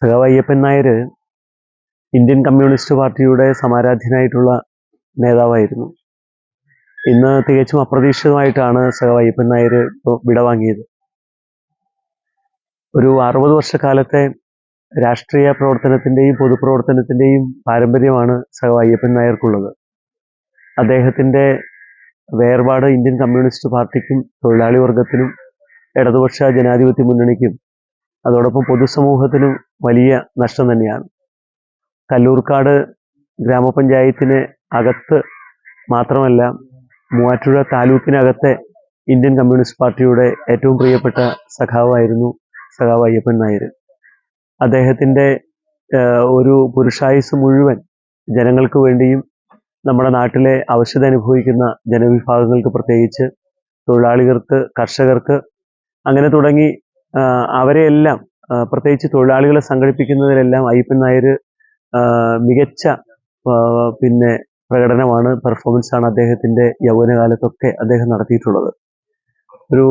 സഖാവ് Ayyappan Nair Indian communist പാർട്ടിയുടെ സമാരാധ്യനായിട്ടുള്ള നേതാവായിരുന്നു. ഇന്ന് തികച്ചും അപ്രതീക്ഷിതമായിട്ടാണ് സഖാവ് അയ്യപ്പൻ നായർ വിടവാങ്ങിയത്. ഒരു അറുപത് വർഷക്കാലത്തെ രാഷ്ട്രീയ പ്രവർത്തനത്തിന്റെയും പൊതുപ്രവർത്തനത്തിന്റെയും പാരമ്പര്യമാണ് സഖാവ് അയ്യപ്പൻ നായർക്കുള്ളത്. അദ്ദേഹത്തിന്റെ വേർപാട് ഇന്ത്യൻ കമ്മ്യൂണിസ്റ്റ് പാർട്ടിക്കും തൊഴിലാളി വർഗത്തിനും ഇടതുപക്ഷ ജനാധിപത്യ മുന്നണിക്കും അതോടൊപ്പം പൊതുസമൂഹത്തിനും വലിയ നഷ്ടം തന്നെയാണ്. കല്ലൂർക്കാട് ഗ്രാമപഞ്ചായത്തിന് അകത്ത് മാത്രമല്ല മൂവാറ്റുപുഴ താലൂക്കിനകത്തെ ഇന്ത്യൻ കമ്മ്യൂണിസ്റ്റ് പാർട്ടിയുടെ ഏറ്റവും പ്രിയപ്പെട്ട സഖാവായിരുന്നു സഖാവ് അയ്യപ്പൻ നായർ. അദ്ദേഹത്തിന്റെ ഒരു പുരുഷായുസ് മുഴുവൻ ജനങ്ങൾക്ക് വേണ്ടിയും നമ്മുടെ നാട്ടിലെ അവശത അനുഭവിക്കുന്ന ജനവിഭാഗങ്ങൾക്ക് പ്രത്യേകിച്ച് തൊഴിലാളികൾക്ക് കർഷകർക്ക് അങ്ങനെ തുടങ്ങി അവരെയെല്ലാം പ്രത്യേകിച്ച് തൊഴിലാളികളെ സംഘടിപ്പിക്കുന്നതിലെല്ലാം അയ്യപ്പൻ നായർ മികച്ച പിന്നെ പ്രകടനമാണ് പെർഫോമൻസ് ആണ് അദ്ദേഹത്തിന്റെ യൗവനകാലത്തൊക്കെ അദ്ദേഹം നടത്തിയിട്ടുള്ളത്. ഒരു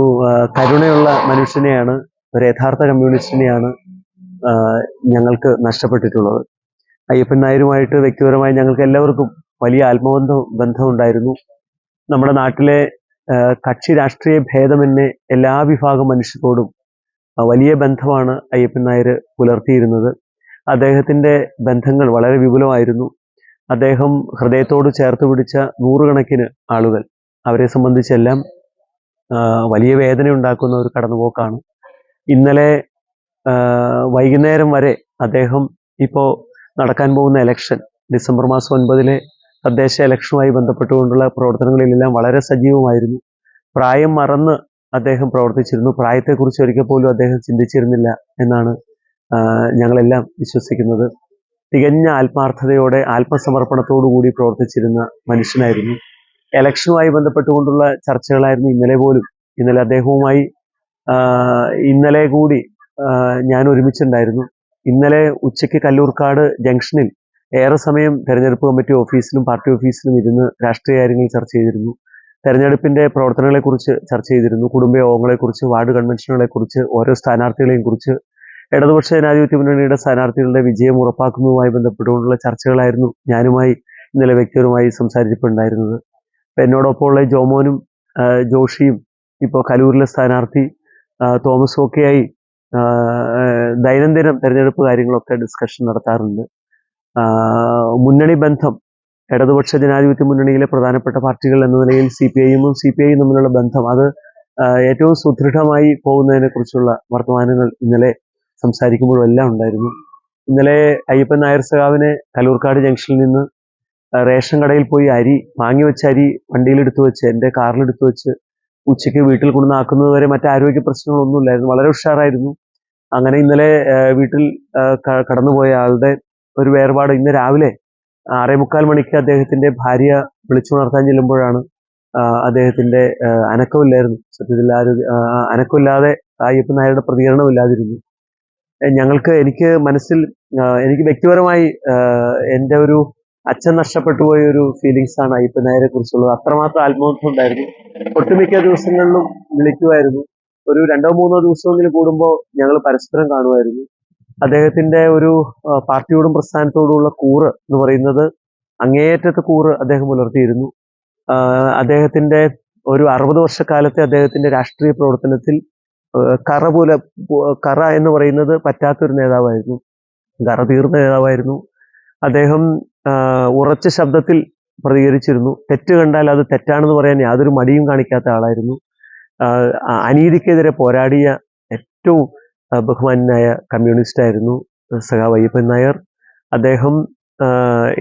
കരുണയുള്ള മനുഷ്യനെയാണ് ഒരു യഥാർത്ഥ കമ്മ്യൂണിസ്റ്റിനെയാണ് ഞങ്ങൾക്ക് നഷ്ടപ്പെട്ടിട്ടുള്ളത്. അയ്യപ്പൻ നായരുമായിട്ട് വ്യക്തിപരമായി ഞങ്ങൾക്ക് എല്ലാവർക്കും വലിയ ആത്മബന്ധം ബന്ധമുണ്ടായിരുന്നു. നമ്മുടെ നാട്ടിലെ കക്ഷി രാഷ്ട്രീയ ഭേദമെന്നെ എല്ലാ വിഭാഗം മനുഷ്യരോടും വലിയ ബന്ധമാണ് അയ്യപ്പൻ നായർ പുലർത്തിയിരുന്നത്. അദ്ദേഹത്തിന്റെ ബന്ധങ്ങൾ വളരെ വിപുലമായിരുന്നു. അദ്ദേഹം ഹൃദയത്തോട് ചേർത്ത് പിടിച്ച നൂറുകണക്കിന് ആളുകൾ അവരെ സംബന്ധിച്ചെല്ലാം വലിയ വേദന ഉണ്ടാക്കുന്ന ഒരു കടന്നുപോക്കാണ്. ഇന്നലെ വൈകുന്നേരം വരെ അദ്ദേഹം ഇപ്പോൾ നടക്കാൻ പോകുന്ന ഇലക്ഷൻ ഡിസംബർ മാസം ഒൻപതിലെ തദ്ദേശ എലക്ഷനുമായി ബന്ധപ്പെട്ടുകൊണ്ടുള്ള പ്രവർത്തനങ്ങളിലെല്ലാം വളരെ സജീവമായിരുന്നു. പ്രായം മറന്ന് അദ്ദേഹം പ്രവർത്തിച്ചിരുന്നു. പ്രായത്തെക്കുറിച്ച് ഒരിക്കൽ പോലും അദ്ദേഹം ചിന്തിച്ചിരുന്നില്ല എന്നാണ് ഞങ്ങളെല്ലാം വിശ്വസിക്കുന്നത്. തികഞ്ഞ ആത്മാർത്ഥതയോടെ ആത്മസമർപ്പണത്തോടു കൂടി പ്രവർത്തിച്ചിരുന്ന മനുഷ്യനായിരുന്നു. ഇലക്ഷനുമായി ബന്ധപ്പെട്ടുകൊണ്ടുള്ള ചർച്ചകളായിരുന്നു ഇന്നലെ പോലും. ഇന്നലെ അദ്ദേഹവുമായി ഇന്നലെ കൂടി ഞാൻ ഒരുമിച്ചുണ്ടായിരുന്നു. ഇന്നലെ ഉച്ചയ്ക്ക് കല്ലൂർക്കാട് ജംഗ്ഷനിൽ ഏറെ സമയം തെരഞ്ഞെടുപ്പ് കമ്മിറ്റി ഓഫീസിലും പാർട്ടി ഓഫീസിലും ഇരുന്ന് രാഷ്ട്രീയ കാര്യങ്ങൾ ചർച്ച ചെയ്തിരുന്നു. തെരഞ്ഞെടുപ്പിന്റെ പ്രവർത്തനങ്ങളെക്കുറിച്ച് ചർച്ച ചെയ്തിരുന്നു. കുടുംബയോഗങ്ങളെക്കുറിച്ച് വാർഡ് കൺവെൻഷനുകളെക്കുറിച്ച് ഓരോ സ്ഥാനാർത്ഥികളെയും കുറിച്ച്. ഇടതുപക്ഷ ജനാധിപത്യ മുന്നണിയുടെ സ്ഥാനാർത്ഥികളുടെ വിജയം ഉറപ്പാക്കുന്നതുമായി ബന്ധപ്പെട്ടുകൊണ്ടുള്ള ചർച്ചകളായിരുന്നു ഞാനുമായി ഇന്നലെ വ്യക്തിപരമായി സംസാരിച്ചിട്ടുണ്ടായിരുന്നത്. അപ്പൊ എന്നോടൊപ്പമുള്ള ജോമോനും ജോഷിയും ഇപ്പോൾ കലൂരിലെ സ്ഥാനാർത്ഥി തോമസ് ഒക്കെയായി ദൈനംദിനം തെരഞ്ഞെടുപ്പ് കാര്യങ്ങളൊക്കെ ഡിസ്കഷൻ നടത്താറുണ്ട്. മുന്നണി ബന്ധം ഇടതുപക്ഷ ജനാധിപത്യ മുന്നണിയിലെ പ്രധാനപ്പെട്ട പാർട്ടികൾ എന്ന നിലയിൽ സി പി ഐഎമ്മും സി പി ഐയും തമ്മിലുള്ള ബന്ധം അത് ഏറ്റവും സുദൃഢമായി പോകുന്നതിനെ കുറിച്ചുള്ള വർത്തമാനങ്ങൾ ഇന്നലെ സംസാരിക്കുമ്പോഴെല്ലാം ഉണ്ടായിരുന്നു. ഇന്നലെ അയ്യപ്പൻ നായർ സഖാവിനെ കലൂർക്കാട് ജംഗ്ഷനിൽ നിന്ന് റേഷൻ കടയിൽ പോയി അരി വാങ്ങി വെച്ച അരി വണ്ടിയിലെടുത്ത് വെച്ച് എന്റെ കാറിലെടുത്ത് വെച്ച് ഉച്ചയ്ക്ക് വീട്ടിൽ കൊണ്ടുവന്നാക്കുന്നത് വരെ മറ്റ് ആരോഗ്യ പ്രശ്നങ്ങളൊന്നുമില്ലായിരുന്നു വളരെ ഉഷാറായിരുന്നു. അങ്ങനെ ഇന്നലെ വീട്ടിൽ കടന്നുപോയ ആളുടെ ഒരു വേർപാട് ഇന്ന് രാവിലെ ആറേ മുക്കാൽ മണിക്ക് അദ്ദേഹത്തിന്റെ ഭാര്യ വിളിച്ചുണർത്താൻ ചെല്ലുമ്പോഴാണ് അദ്ദേഹത്തിന്റെ അനക്കമില്ലായിരുന്നു. സത്യത്തിൽ ആരോഗ്യ അനക്കമില്ലാതെ അയ്യപ്പൻ നായരുടെ പ്രതികരണമില്ലാതിരുന്നു ഞങ്ങൾക്ക് എനിക്ക് മനസ്സിൽ എനിക്ക് വ്യക്തിപരമായി എന്റെ ഒരു അച്ഛൻ നഷ്ടപ്പെട്ടു പോയ ഒരു ഫീലിങ്സ് ആണ് അയ്യപ്പൻ നായരെ കുറിച്ചുള്ളത്. അത്രമാത്രം ആത്മബന്ധം ഉണ്ടായിരുന്നു. ഒട്ടുമിക്ക ദിവസങ്ങളിലും വിളിക്കുമായിരുന്നു. ഒരു രണ്ടോ മൂന്നോ ദിവസമെങ്കിലും കൂടുമ്പോൾ ഞങ്ങൾ പരസ്പരം കാണുമായിരുന്നു. അദ്ദേഹത്തിന്റെ ഒരു പാർട്ടിയോടും പ്രസ്ഥാനത്തോടുമുള്ള കൂറ് എന്ന് പറയുന്നത് അങ്ങേയറ്റത്തെ കൂറ് അദ്ദേഹം പുലർത്തിയിരുന്നു. അദ്ദേഹത്തിന്റെ ഒരു അറുപത് വർഷക്കാലത്തെ അദ്ദേഹത്തിന്റെ രാഷ്ട്രീയ പ്രവർത്തനത്തിൽ കറ പോലെ കറ എന്ന് പറയുന്നത് പറ്റാത്തൊരു നേതാവായിരുന്നു. കറ തീർന്ന നേതാവായിരുന്നു. അദ്ദേഹം ഉറച്ച ശബ്ദത്തിൽ പ്രതികരിച്ചിരുന്നു. തെറ്റ് കണ്ടാൽ അത് തെറ്റാണെന്ന് പറയാൻ യാതൊരു മടിയും കാണിക്കാത്ത ആളായിരുന്നു. അനീതിക്കെതിരെ പോരാടിയ ഏറ്റവും ആ, ബഹുമാന്യനായ കമ്മ്യൂണിസ്റ്റ് ആയിരുന്നു സഖാവ് അയ്യപ്പൻ നായർ. അദ്ദേഹം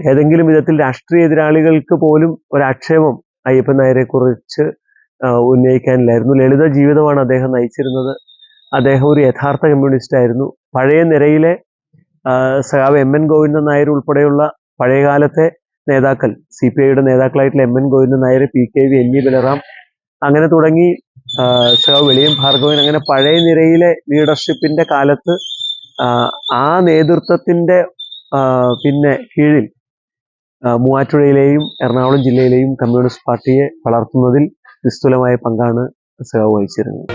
ഏതെങ്കിലും വിധത്തിൽ രാഷ്ട്രീയ എതിരാളികൾക്ക് പോലും ഒരാക്ഷേപം അയ്യപ്പൻ നായരെ കുറിച്ച് ഉന്നയിക്കാനില്ലായിരുന്നു. ലളിത ജീവിതമാണ് അദ്ദേഹം നയിച്ചിരുന്നത്. അദ്ദേഹം ഒരു യഥാർത്ഥ കമ്മ്യൂണിസ്റ്റ് ആയിരുന്നു പഴയ നിരയിലെ സഖാവ് എം എൻ ഗോവിന്ദൻ നായർ ഉൾപ്പെടെയുള്ള പഴയകാലത്തെ നേതാക്കൾ സി പി ഐയുടെ നേതാക്കളായിട്ടുള്ള M N Govindan Nair P K V N E Balaram അങ്ങനെ തുടങ്ങി വെളിയം ഭാർഗവൻ അങ്ങനെ പഴയ നിരയിലെ ലീഡർഷിപ്പിന്റെ കാലത്ത് ആ, നേതൃത്വത്തിന്റെ പിന്നെ കീഴിൽ മൂവാറ്റുപുഴയിലെയും എറണാകുളം ജില്ലയിലെയും കമ്മ്യൂണിസ്റ്റ് പാർട്ടിയെ വളർത്തുന്നതിൽ നിസ്തുലമായ പങ്കാണ് സഖാവ് വഹിച്ചിരുന്നത്.